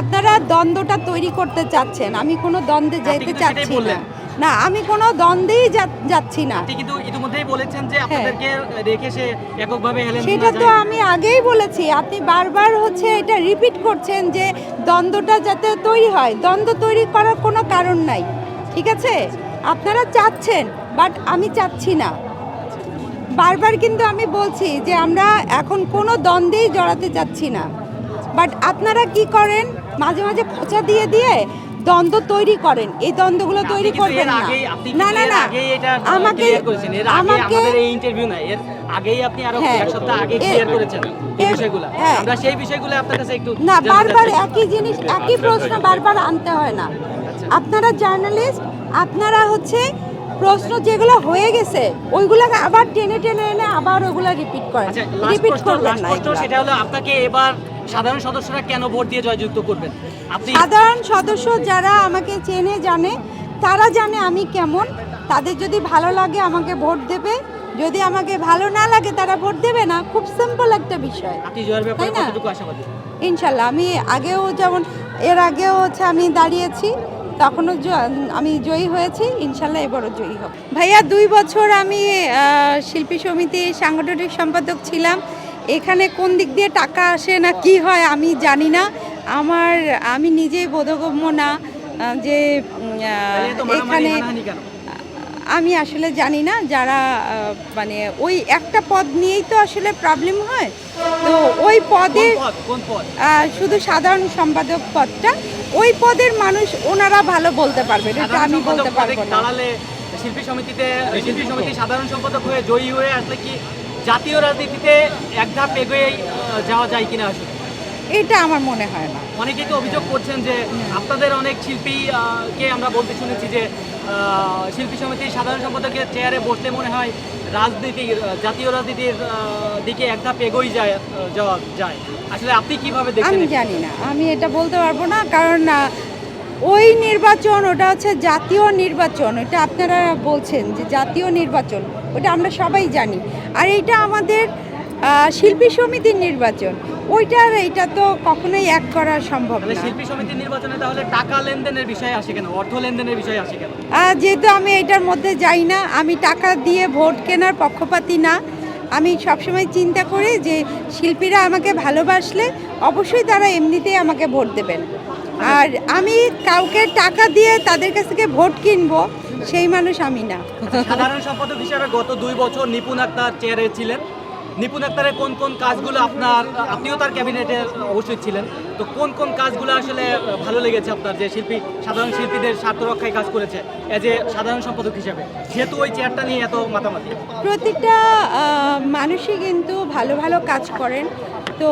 আপনারা দ্বন্দ্বটা তৈরি করতে চাচ্ছেন। আমি কোনো দ্বন্দ্বে যেতে চাচ্ছি না। না আমি কোনো দ্বন্দ্বেই যাচ্ছি না। কিন্তু ইতিমধ্যেই বলেছেন যে হ্যাঁ। আপনাদেরকে রেখে সে এককভাবে হেলেন সেটা তো আমি আগেই বলেছি। আপনি বারবার হচ্ছে এটা রিপিট করছেন যে দ্বন্দ্বটা যাতে তৈরি হয়। দ্বন্দ্ব তৈরি করার কোনো কারণ নাই। ঠিক আছে? আপনারা চাচ্ছেন বাট আমি চাচ্ছি না। বারবার কিন্তু আমি বলছি যে আমরা এখন কোনো দ্বন্দ্বেই জড়াতে চাচ্ছি না। বাট আপনারা কি করেন? মাঝে মাঝে খোঁচা দিয়ে দিয়ে দ্বন্দ্ব তৈরি করেন। এই দ্বন্দ্বগুলো তৈরি করবেন না। না না না। আমাকে আমাকে এই ইন্টারভিউ না এর আগেই আপনি আরও হ্যাঁ। এক সপ্তাহ আগে ক্লিয়ার করেছেন এই বিষয়গুলো। হ্যাঁ। আমরা সেই বিষয়গুলো আপনার কাছে একটু না বারবার একই জিনিস একই প্রশ্ন বারবার আনতে হয় না। আপনারা জার্নালিস্ট আপনারা হচ্ছে প্রশ্ন যেগুলো হয়ে গেছে ওইগুলোকে আবার টেনে টেনে এনে আবার ওগুলো রিপিট করেন। আচ্ছা রিপিট করবেন না সেটা হলো আপনাকে এবার সাধারণ সদস্যরা কেন ভোট দিয়ে জয়যুক্ত করবেন? আপনি সাধারণ সদস্য যারা আমাকে চেনে জানে তারা জানে আমি কেমন। তাদের যদি ভালো লাগে আমাকে ভোট দেবে। যদি আমাকে ভালো না লাগে তারা ভোট দেবে না। খুব সিম্পল একটা বিষয়। তাই না? ইনশাল্লাহ। আমি আগেও যেমন এর আগেও হচ্ছে আমি দাঁড়িয়েছি। তখনও আমি জয়ী হয়েছি। ইনশাল্লাহ এবারও জয়ী হব। ভাইয়া দুই বছর আমি শিল্পী সমিতির সাংগঠনিক সম্পাদক ছিলাম। এখানে কোন দিক দিয়ে টাকা আসে না কি হয় আমি জানি না। আমার আমি নিজেই বোধগম্য না যে এখানে আমি আসলে জানি না যারা মানে ওই একটা পদ নিয়েই তো আসলে প্রবলেম হয়। তো ওই পদে শুধু সাধারণ সম্পাদক পদটা। ওই পদের মানুষ ওনারা ভালো বলতে পারবে এটা আমি বলতে পারব না। শিল্পী সমিতিতে শিল্পী সমিতি সাধারণ সম্পাদক হয়ে জয়ী হয়ে আসলে কি জাতীয় রাজনীতিতে এক ধাপ এগিয়ে যাওয়া যায় কিনা আসলে? এটা আমার মনে হয় না। অনেকেই তো অভিযোগ করছেন যে আপনাদের অনেক শিল্পী আহ, কে আমরা বলতে শুনেছি যে শিল্পী সমিতির সাধারণ সম্পাদকের চেয়ারে বসলে মনে হয় রাজনীতি জাতীয় রাজনীতির দিকে এক ধাপ এগোই যায় যাওয়া যায়। আসলে আপনি কীভাবে দেখেন আমি জানি না। আমি এটা বলতে পারব না কারণ ওই নির্বাচন ওটা হচ্ছে জাতীয় নির্বাচন এটা আপনারা বলছেন যে জাতীয় নির্বাচন ওটা আমরা সবাই জানি। আর এইটা আমাদের শিল্পী সমিতির নির্বাচন ওইটা আর এইটা তো কখনোই এক করা সম্ভব না। শিল্পী সমিতির নির্বাচনে তাহলে টাকা লেনদেনের বিষয়ে আসে কেন? অর্থ লেনদেনের বিষয়ে আসে কেন? যেহেতু আমি এটার মধ্যে যাই না আমি টাকা দিয়ে ভোট কেনার পক্ষপাতি না আমি সবসময় চিন্তা করি যে শিল্পীরা আমাকে ভালোবাসলে অবশ্যই তারা এমনিতেই আমাকে ভোট দেবেন। আর আমি কাউকে টাকা দিয়ে তাদের কাছ থেকে ভোট কিনবো সেই মানুষ আমি না। সাধারণ সম্পাদক হিসেবে গত দুই বছর নিপুণ আক্তার চেয়ারে ছিলেন। নিপুণ আক্তারের কোন কোন কাজগুলো আপনার আপনিও তার ক্যাবিনেটে অবশ্যই ছিলেন। তো কোন কোন কাজগুলো আসলে ভালো লেগেছে আপনার যে শিল্পী সাধারণ শিল্পীদের স্বার্থ রক্ষায় কাজ করেছে এজ এ সাধারণ সম্পাদক হিসেবে? যেহেতু ওই চেয়ারটা নিয়ে এত মাতামাতি। প্রত্যেকটা আহ, মানুষই কিন্তু ভালো ভালো কাজ করেন। তো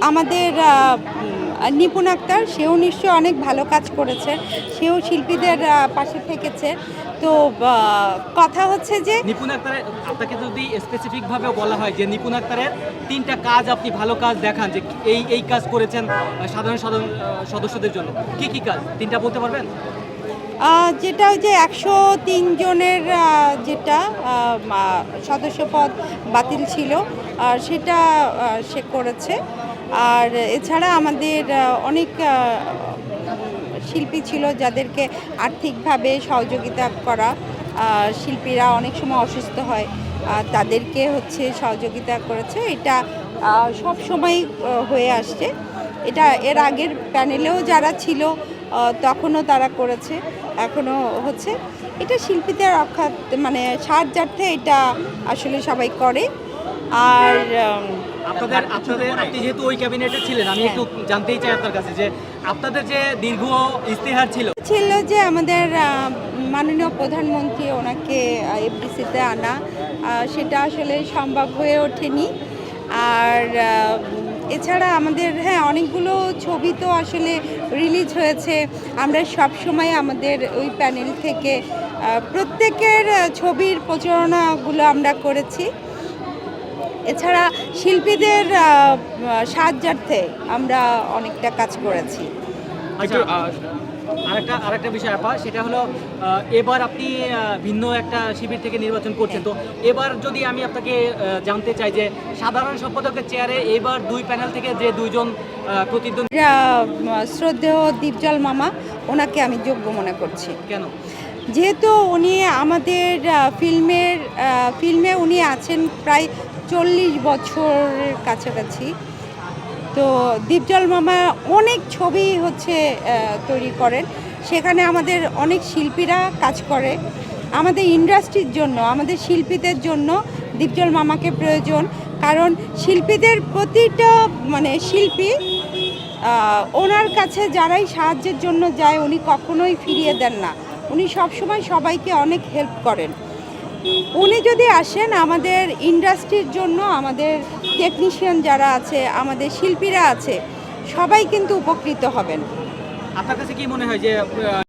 আমাদের নিপুণ আক্তার সেও নিশ্চয়ই অনেক ভালো কাজ করেছে। সেও শিল্পীদের পাশে থেকেছে। তো কথা হচ্ছে যে নিপুণ আক্তারের আপনাকে যদি স্পেসিফিকভাবে বলা হয় যে নিপুণ আক্তারের তিনটা কাজ আপনি ভালো কাজ দেখান যে এই এই কাজ করেছেন সাধারণ সাধারণ সদস্যদের জন্য কি কি কাজ? তিনটা বলতে পারবেন? যেটা ওই যে একশো তিন জনের যেটা সদস্যপদ বাতিল ছিল আর সেটা সে করেছে। আর এছাড়া আমাদের অনেক শিল্পী ছিল যাদেরকে আর্থিকভাবে সহযোগিতা করা। শিল্পীরা অনেক সময় অসুস্থ হয় তাদেরকে হচ্ছে সহযোগিতা করেছে। এটা সব সময় হয়ে আসছে। এটা এর আগের প্যানেলেও যারা ছিল তখনও তারা করেছে, এখনও হচ্ছে। এটা শিল্পীদের রক্ষা মানে সাহায্যার্থে এটা আসলে সবাই করে। আর আপনাদের আপনাদের আপনি যেহেতু ওই ক্যাবিনেটে ছিলেন আমি একটু জানতেই চাই আপনার কাছে যে আপনাদের যে দীর্ঘ ইস্তেহার ছিল। ছিল যে আমাদের মাননীয় প্রধানমন্ত্রী ওনাকে এফডিসিতে আনা সেটা আসলে সম্ভব হয়ে ওঠেনি। আর এছাড়া আমাদের হ্যাঁ অনেকগুলো ছবি তো আসলে রিলিজ হয়েছে। আমরা সব সময় আমাদের ওই প্যানেল থেকে প্রত্যেকের ছবির প্রচারণাগুলো আমরা করেছি। এছাড়া শিল্পীদের সাহায্যার্থে আমরা অনেকটা কাজ করেছি। একটু আহ, আরেকটা আরেকটা বিষয় আপা সেটা হলো এবার আপনি ভিন্ন একটা শিবির থেকে নির্বাচন করছেন তো এবার যদি আমি আপনাকে জানতে চাই যে সাধারণ সম্পাদকের চেয়ারে এবার দুই প্যানেল থেকে যে দুইজন প্রতিদ্বন্দ্বী শ্রদ্ধেয় দীপজল মামা ওনাকে আমি যোগ্য মনে করছি। কেন? যেহেতু উনি আমাদের ফিল্মের ফিল্মে উনি আছেন প্রায় চল্লিশ বছরের কাছাকাছি। তো দীপজল মামা অনেক ছবি হচ্ছে তৈরি করেন। সেখানে আমাদের অনেক শিল্পীরা কাজ করে। আমাদের ইন্ডাস্ট্রির জন্য, আমাদের শিল্পীদের জন্য দীপজল মামাকে প্রয়োজন। কারণ শিল্পীদের প্রতিটা মানে শিল্পী ওনার কাছে যারাই সাহায্যের জন্য যায়, উনি কখনোই ফিরিয়ে দেন না। উনি সবসময় সবাইকে অনেক হেল্প করেন। উনি যদি আসেন, আমাদের ইন্ডাস্ট্রির জন্য, আমাদের টেকনিশিয়ান যারা আছে, আমাদের শিল্পীরা আছে, সবাই কিন্তু উপকৃত হবেন। আপনার কাছে কি মনে হয় যে